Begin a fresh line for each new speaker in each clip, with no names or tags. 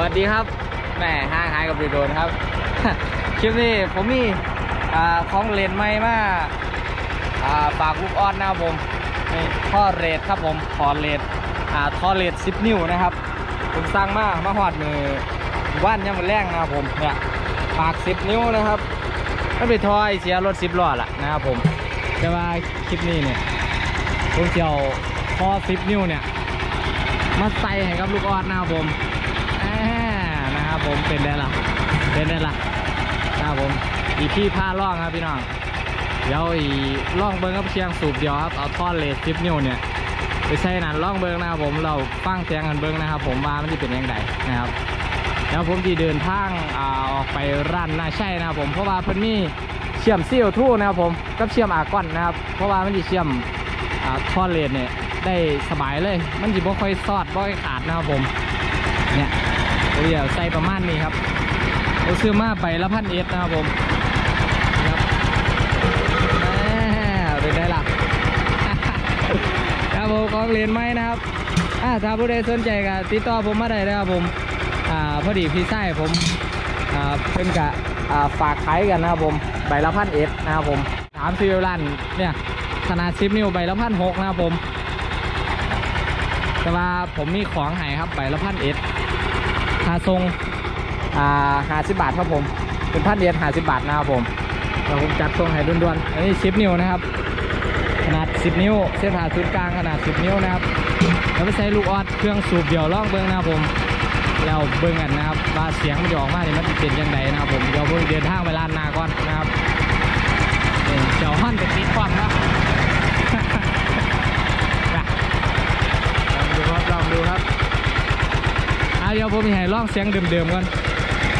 วัสดีครับแหม่ห้างหายกับดีโดนครับ คลิปนี้ผมมีของเลนใหม่มาอ่ากลูกออดนะครับผมนี่ท่อเรดครับผมคอเรดท่อเรด10นิ้วนะครับผมสร้างมามาหอดมือว่านยังมันแรงนะครับผมเนี่ยปาก10นิ้วนะครับมันเป็นทอยเสียรถ10ล้อละนะครับผมแต่ว่าคลิปนี้เนี่ยผมจะเอาท่อ10นิ้วเนี่ยมาใส่ให้กับลูกออดนะครับผม ครับผมเป็นได้ละเป็นได้ละครับผมอีพี่ผ้าล่องครับพี่น้องเดี๋ยวอีล่องเบิ้งกับเชียงสูบเดียวครับเอาท่อนเลสซิปนิ้วเนี่ยไปใส่นั่นล่องเบิ้งนะครับผมเราฟังเสียงกันเบิ้งนะครับ ผมว่ามันจะเป็นยังไงนะครับแล้วผมจะเดินทางอ่าออกไปร้านนาใช่นะครับผมเพราะว่าเพิ่นมีเชื่อมซีโอทูนะครับผมกับเชื่อมอากอนนะครับเพราะว่ามันจะเชื่อมอ่าท่อเลนเนี่ยได้สบายเลย มันจะบ่ค่อยซอดบ่ค่อยขาดนะครับผมเนี่ย ผมจะใส่ประมาณนี้ครับผมซื้อมาไปละพันเอสนะครับผมครับแหม่เป็นได้ล่ะครับผมของเลนไหมนะครับอ่าถ้าผู้ใดสนใจก็ติดต่อผมมาได้นะครับผมอ่าพอดีพี่ไส้ผมอ่าเพิ่นกะอ่าฝากขายกันนะครับผมใบละพันเอสนะครับผมถามซื้อร้านเนี่ยขนาดซิปนิ้วใบละพันหกนะครับผมแต่ว่าผมมีของหายครับใบละพันเอ็ด ค่าทรงอ่าหาสิบบาทครับผม เป็นพันเอ็ดห้าสิบบาทนะครับผมเดี๋ยวผมจัดทรงให้ด่วนๆอันนี้ซิปนิ้วนะครับ ขนาด 10 นิ้ว เส้นผ่าศูนย์กลางขนาด 10 นิ้วนะครับแล้วไปใช้ลูกออดเครื่องสูบเดี่ยวล่องเบิ้งนะครับผมแล้วเบิ้งกันนะครับว่าเสียงมันจะออกมาเนี่ยมันจะเป็นยังไงนะครับผมเดี๋ยวผมเดินทางไปลานนาก่อนนะครับนี่เจ้าฮั่นจะติดฟังนะลองดูครับลองดูครับ อะเดี๋ยวผมให้ลองเสียงเดิมๆก่อน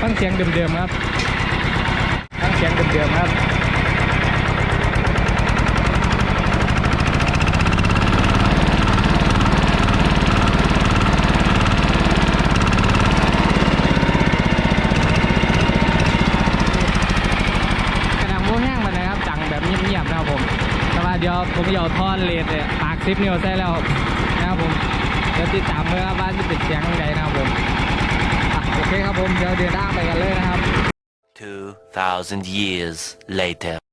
ฟังเสียงเดิมๆครับฟังเสียงเดิมๆครับกระดังโมแห้งมานะครับจังแบบเงียบๆนะครับผมแต่ว่าเดี๋ยวผมจะเอาท่อนเลสเนี่ยปากซิปนิ้วใส่แล้วนะครับผมเดี๋ยวติดตามเมื่อว่าจะติดเสียงยังไงนะครับ เคครับผมเดี๋ยวเดินทางไปกันเลยนะครับ
2,000 years later.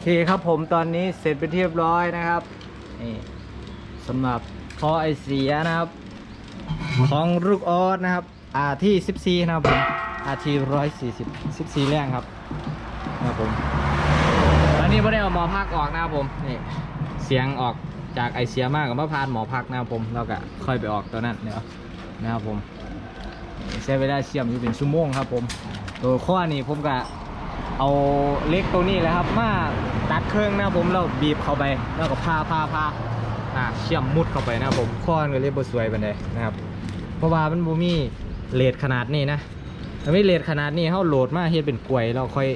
เคครับผมตอนนี้เสร็จเป็นที่เรียบร้อยนะครับนี่สำหรับท่อไอเสียนะครับ ของลูกออสนะครับอาที่ 14 นะครับผมอาที140 14แรงครับนะครับผมไปอันนี้ไม่ได้เอาหมอพักออกนะครับผมนี่เสียงออกจากไอเสียมากกับมะพาวหมอพักนะครับผมเราก็ค่อยไปออกตัวนั้นเดี๋ยวนะครับผมใช้เวลาเชื่อมอยู่เป็นชั่วโมงครับผม ตัวข้อนี้ผมก็ เอาเล็กตัวนี้แหละครับ มาตัดเครื่องนะผมแล้วบีบเข้าไปแล้วก็พาพาพาอ่าเชื่อมมุดเข้าไปนะผมข้อมันก็เรียบสวยไปเลยนะครับ เพราะว่ามันบ่มีเลทขนาดนี้นะถ้าไม่เลทขนาดนี้เขาโหลดมาเฮ็ดเป็นกลวยเราค่อย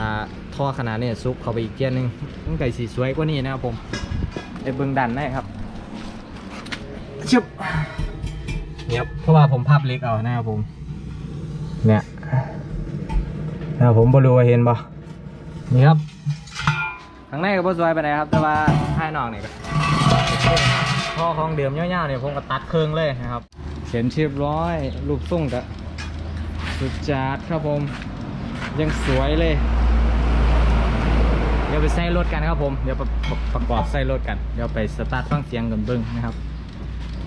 อ่าท่อขนาดนี้ซุกเข้าไปอีกเกียร์นึงมันไก่สีสวยกว่านี้นะครับผมไอ้เบื้องดันได้ครับชึบเนี่ยเพราะว่าผมพับเล็กเอานะครับผมเนี่ย นะครับผมบรูว่าเห็นบ่นี่ครับข้างในก็บ่สวยไปไหนใดครับ แต่ว่าภายนอกนี่ก็ท่อของเดิมเงาวๆเนี่ยผมก็ตัดเครื่องเลยนะครับเขียนเรียบร้อยรูปส่งกับสุดจัดครับผม ยังสวยเลย เดี๋ยวไปใส่รถกันครับผม เดี๋ยวประประประกอบใส่รถกัน เดี๋ยวไปสตาร์ทฟังเสียงกันเบิ้งนะครับ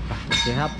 ไปโอเคครับ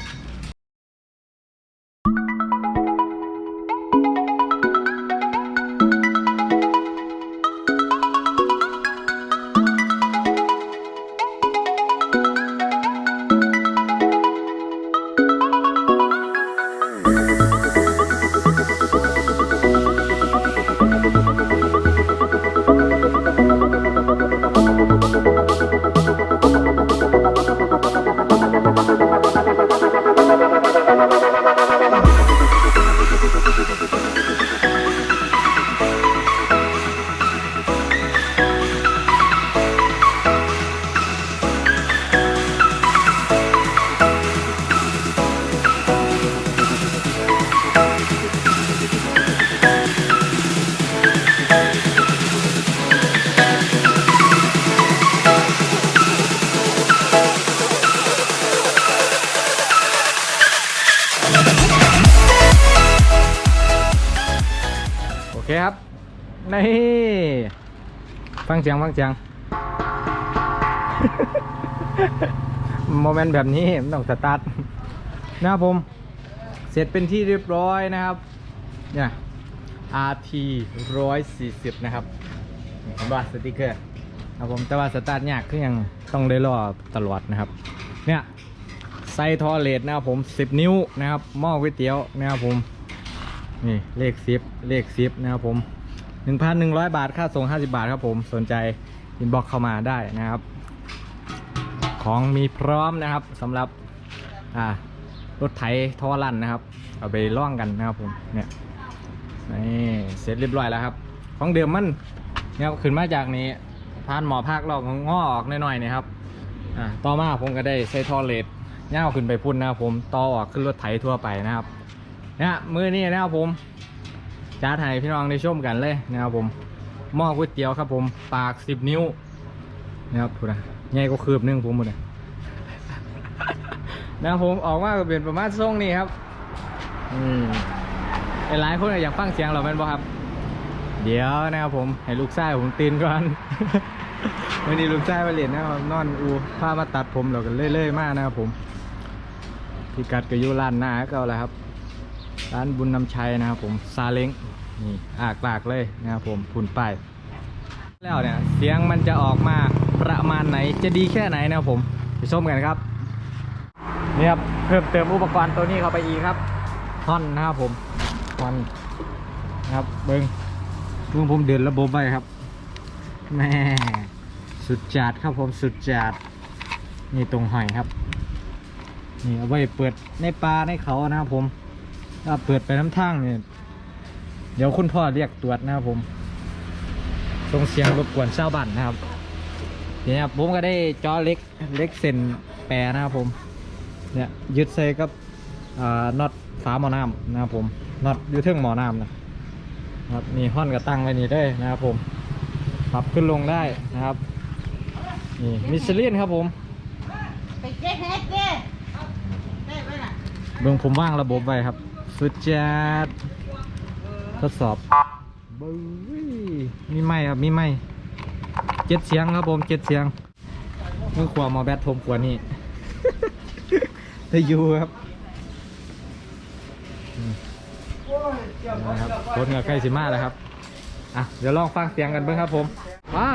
นี่ฟังเสียงฟังเสียงโมเมนต์แบบนี้มันต้องสตาร์ทนะครับผม เสร็จเป็นที่เรียบร้อยนะครับ เนี่ย RT 140 นะครับเห็นว่าสติกเกอร์ครับผมแต่ว่าสตาร์ทยากคือยังต้องได้รอตลอดนะครับ เนี่ยไซทอเลตนะครับผม 10 นิ้วนะครับหม้อก๋วยเตี๋ยวนะครับผม นี่เลขซิปเลขซิปนะครับผม 1,100 บาทค่าส่ง 50 บาทครับผมสนใจอินบ็อกเข้ามาได้นะครับ ของมีพร้อมนะครับสำหรับรถไถท่อลั่นนะครับ เอาไปล่องกันนะครับผมเนี่ยนี่เสร็จเรียบร้อยแล้วครับ ของเดิมมันเนี่ยขึ้นมาจากนี้พานหมอภาคเราก็ง้อออกหน่อยๆนะครับอ่าต่อมาผมก็ได้ใส่ท่อเลดเง่าขึ้นไปพุ่นนะครับผมต่อออกขึ้นรถไถทั่วไปนะครับเนี่ยมือนี้นะครับผม จ้าไทยพี่น้องได้ชมกันเลยนะครับผมหม้อก๋วยเตี๋ยวครับ ผมปากสิบนิ้วนะครับพูดนะใหญ่ก็คืบนึงผมหมดเลยนะครับผมออกมาก็เป็นประมาณทรงนี้ครับอืมหลายคนอยากฟังเสียงเราเป็นบ่ครับ เดี๋ยวนะครับผมให้ลูกชายผมตื่นก่อนวันนี้ลูกชายมาเรียนนะครับนอนอูพามาตัดผมเรากันเรื่อยๆมากนะครับผมพิกัดก็อยู่ร้านหน้าก็แล้วครับ ร้านบุญนำชัยนะครับผมซาเล้งนี่อากลากเลยนะครับผมพุ่นไปแล้วเนี่ยเสียงมันจะออกมาประมาณไหนจะดีแค่ไหนนะครับผมไปชมกันครับนี่ครับเพิ่มเติมอุปกรณ์ตัวนี้เข้าไปอีกครับท่อนนะครับผมท่อนนะครับเบิ้งเบิ้งผมเดินระบบไปครับแม่สุดจัดครับผมสุดจัดนี่ตรงหอยครับนี่เอาไว้เปิดในปลาในเขานะครับผม ถ้าเปิดไปน้ำทางเนี่ยเดี๋ยวคุณพ่อเรียกตรวจนะครับผมส่งเสียงรบกวนชาวบ้านนะครับเนี่ยครับผมก็ได้จอเล็กเล็กเส้นแปรนะครับผมเนี่ยยึดใส่กับอ่าน็อตฝาหม้อน้ำนะครับผมน็อตอยู่เทิงหม้อน้ำนะครับนี่ห้อนกับตั้งไว้นี่ได้นะครับผมปรับขึ้นลงได้นะครับนี่มิชลินครับผม
ไปเจ๊เฮ็ดเด้ได้ไหมล่ะ
เบื้องผมว่างระบบไว้ครับ สุดจัดทดสอบบึ้มีไหมครับ มีไหมเจ็ดเสียงครับผมเจ็ดเสียงมือขวามาแบตผมขวานี่ได้อยู่ครับนะครับคนกับใกล้สิมาแล้วครับ อะ เดี๋ยวลองฟังเสียงกันเบ้างครับผม มา